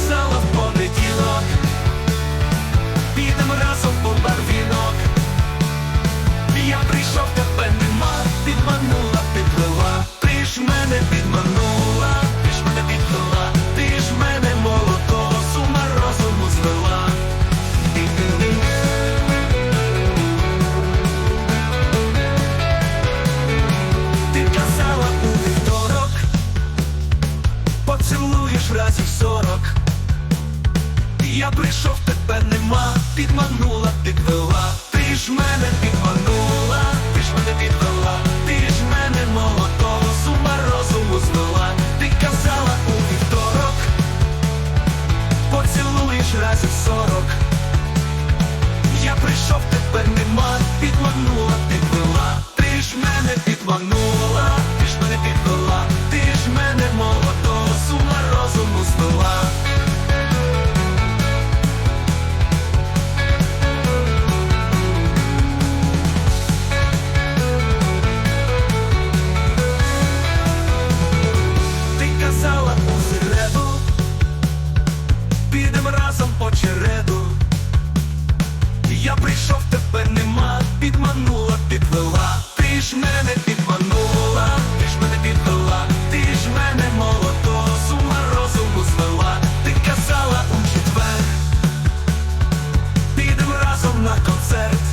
казала в понеділок, підемо разом по барвінок. Я прийшов, тебе нема, підманула, підвела, ти ж мене підманула, ти ж мене підвела, ти ж мене молото, сума розуму звела. Ти казала у вівторок, поцілуєш разів сорок. Я прийшов, тебе нема, підманула, підвела. Разом по череду. Я прийшов, тебе нема, підманула, підвела, ти ж мене підманула, ти ж мене підвела, ти ж мене молодого з ума розуму звела, ти казала у четвер, підем разом на концерт.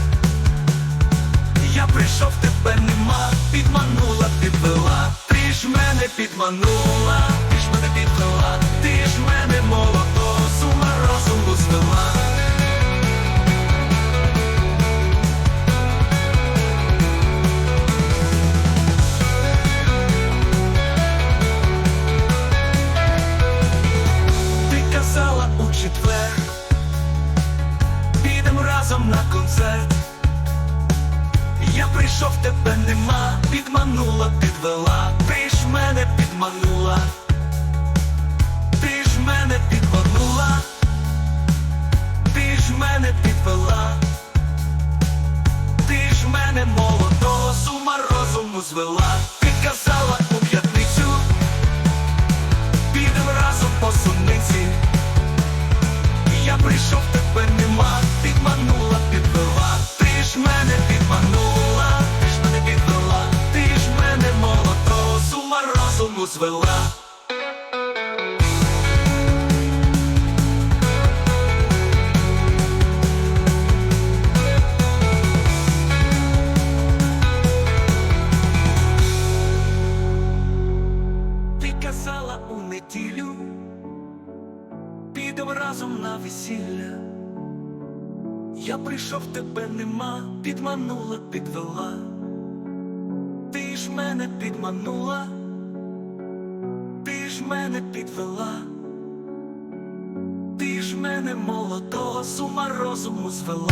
Я прийшов, тебе нема, підманула, підвела, ти ж мене підманула, концерт. Я прийшов, тебе нема, підманула, підвела, ти ж мене підманула, ти ж мене підманула, ти ж мене підвела, ти ж мене молодого з ума розуму звела, ти казала звела. Ти казала у неділю, підемо разом на весілля. Я прийшов, тебе нема, підманула, підвела. Ти ж мене підманула, мене підвела, ти ж мене молодого з ума розуму звела.